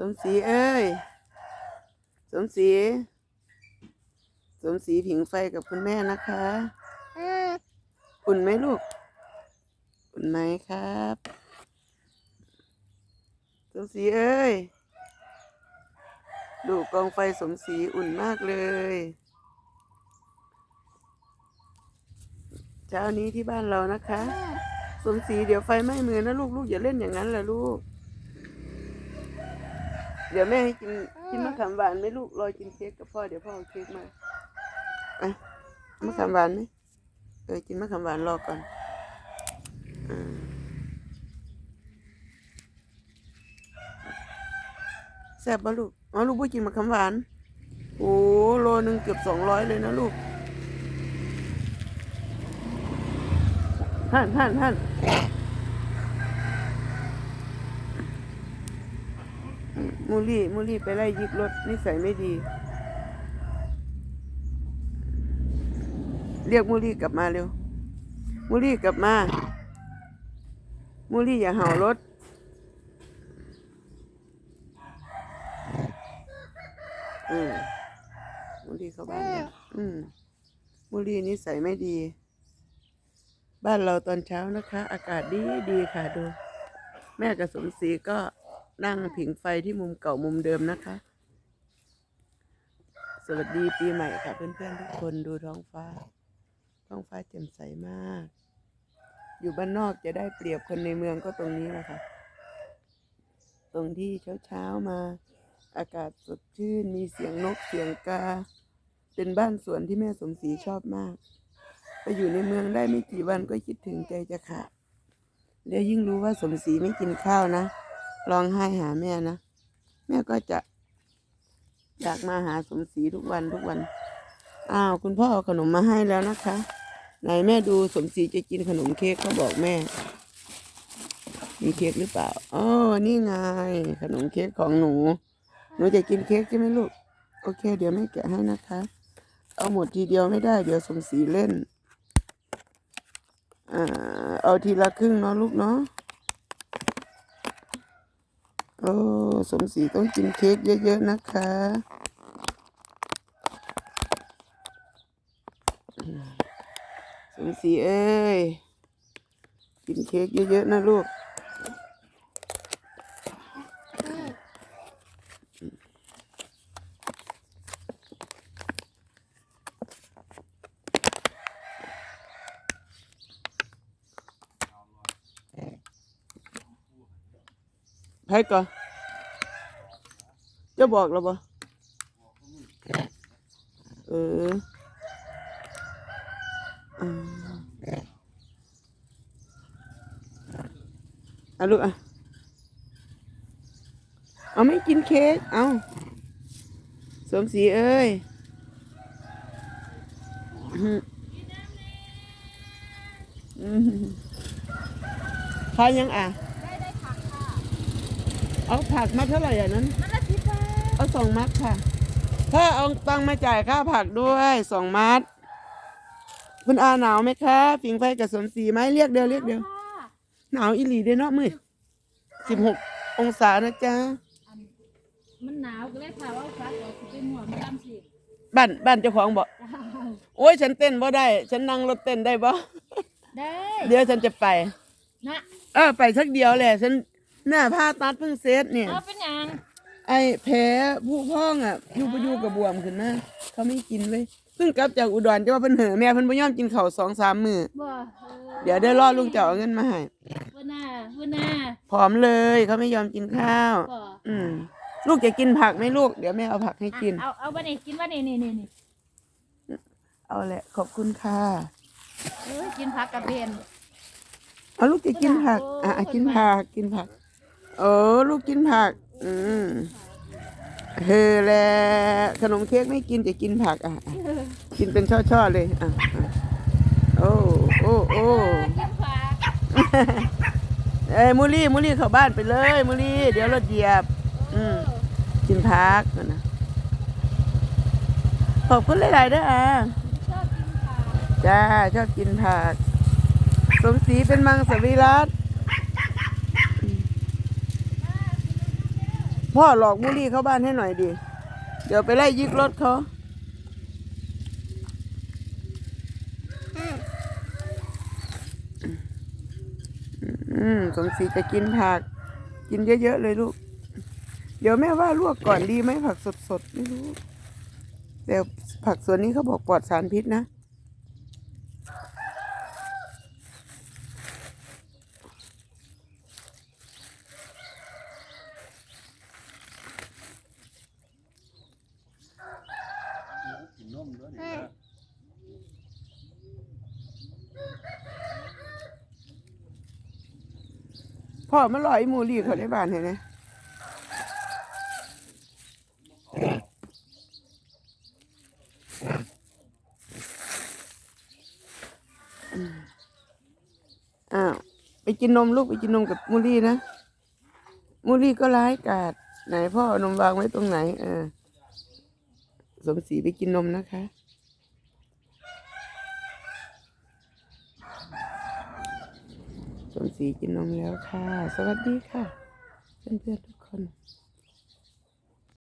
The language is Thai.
สมศรีเอ้ย สมศรี สมศรีผิงไฟกับคุณแม่นะคะอุ่นไหมลูก อุ่นไหมครับ สมศรีเอ้ย ดูกองไฟสมศรีอุ่นมากเลย เช้านี้ที่บ้านเรานะคะ สมศรีเดี๋ยวไฟไหม้มือนะลูกลูกอย่าเล่นอย่างนั้นแหละลูก เดี๋ยวแม่ให้กินกินมะขามหวานไหมลูกรอกินเค้กกับพ่อเดี๋ยวพ่อเอาเค้กมาอะมะขามหวานไหมเออกินมะขามหวานรอก่อนอ่าแซ่บปะลูกอ๋อลูกไม่กินมะขามหวานโอ้โลนึงเกือบสองร้อยเลยนะลูกท่านท่านท่าน มูลี่มูลี่ไปไล่ยิบรถนิสัยไม่ดี เรียกมูลี่กลับมาเร็วมูลี่กลับมามูลี่อย่าเห่ารถอืมมูลี่เข้าบ้านแล้วอืมมูลี่นิสัยไม่ดี บ้านเราตอนเช้านะคะ อากาศดีดีค่ะดู แม่กับสมศรีก็ นั่งผิงไฟที่มุมเก่ามุมเดิมนะคะ สวัสดีปีใหม่ค่ะเพื่อนๆทุกคนดูท้องฟ้า ท้องฟ้าแจ่มใสมาก อยู่บ้านนอกจะได้เปรียบคนในเมืองก็ตรงนี้นะค่ะ ตรงที่เช้าๆมา อากาศสดชื่นมีเสียงนกเสียงกา เป็นบ้านสวนที่แม่สมศรีชอบมาก ไปอยู่ในเมืองได้ไม่กี่วันก็คิดถึงใจจะขาดแล้วยิ่งรู้ว่าสมศรีไม่กินข้าวนะ ร้องไห้หาแม่นะ แม่ก็จะอยากมาหาสมศรีทุกวันทุกวัน อ้าว คุณพ่อเอาขนมมาให้แล้วนะคะ ไหนแม่ดูสมศรีจะกินขนมเค้กเขาบอกแม่ มีเค้กหรือเปล่าอ๋อนี่ไง ขนมเค้กของหนู หนูจะกินเค้กใช่ไหมลูก โอเค เดี๋ยวแม่แกะให้นะคะ เอาหมดทีเดียวไม่ได้ เดี๋ยวสมศรีเล่น อ่า เอาทีละครึ่งเนาะลูกเนาะ อ้สมศรีต้องกินเค้กเยอะๆนะคะสมศรีเอ้ย กินเค้กเยอะๆนะลูกไผก่อน จะบอกเราบ่เอออืมเอาลูกอะ เอาไม่กินเค้ก เอาสวมสีเอ้ยอื้อหืออื้อหือพายังอะ เอาผักมาเท่าไหร่อะนั้น สิบบาทเอาสองมัดค่ะ ถ้าเอาตังค์มาจ่ายค่าผักด้วยสองมัด คุณอาหนาวไหมคะผิงไฟกับสมศรีไหมเรียกเดียวเรียกเดียวค่ะหนาวอีหลีเด้อเนาะมือสิบหกองศานะจ๊ะอันมันหนาวก็เลยค่ะว่าฟ้าก็สิเป็นหัวมันดำสิบ้านบ้านเจ้าของบอกจ้าโอ้ยฉันเต้นบ่ได้ ฉันนั่งรถเต้นได้บ่ได้ เดี๋ยวฉันจะไป นะ เออไปสักเดียวแหละ ฉันหน้าผ้าตัดเพิ่งเซตเนี่ย เอาเป็นหยัง ไอ้แผลผู้พ้องอะอยู่ประยูกับบวมขึ้นนะเขาไม่กินเลยเพิ่งกลับจากอุดรจะว่าเพิ่นเหอะแม่เพิ่นบ่ยอมกินข้าวสองสามมื้อบ่เออเดี๋ยวได้รอลุงเจ้าเอาเงินมาให้วันหน้าวันหน้าผอมเลยเขาไม่ยอมกินข้าว บ่อืมลูกจะกินผักไหมลูกเดี๋ยวแม่เอาผักให้กินเอาเอาวันนี้กินวันนี้นี่นี่นี่เอาแหละ ขอบคุณค่ะเออกินผักกับเบนเอาลูกจะกินผักโอ้อะอะคนกินมาผักกินผักโอ้ลูกกินผัก อืมเฮ้แหละขนมเค้กไม่กินจะกินผักอะอะกินเป็นช่อๆเลยอะอะโอ้โอ้โอ้เออกินผักเอ้ยมูลี่มูลี่เข้าบ้านไปเลยมูลี่เดี๋ยวรถเหยียบ อืมกินผักก่อนนะขอบคุณหลายๆเด้ออะชอบกินผักจ้าชอบกินผัก สมศรีเป็นมังสวิรัต พ่อหลอกมูลี่เข้าบ้านให้หน่อยดิเดี๋ยวไปไล่ยึกรถเขาอืมสมศรีจะกินผัก กินเยอะๆเลยลูก เดี๋ยวแม่ว่าลวกก่อนดีไหมผักสดๆ ไม่รู้ แต่ผักส่วนนี้เขาบอกปลอดสารพิษนะ กินนมด้วยนี่นะ พ่อมาลอยมูลี่เขาในบ้านเห็นไหมอ้าวไปกินนมลูกไปกินนมกับมูลี่นะ มูลี่ก็ร้ายกาดไหนพ่อนมวางไว้ตรงไหน เออ สมศรีไปกินนมนะคะ สมศรีกินนมแล้วค่ะ สวัสดีค่ะ เพื่อนๆทุกคน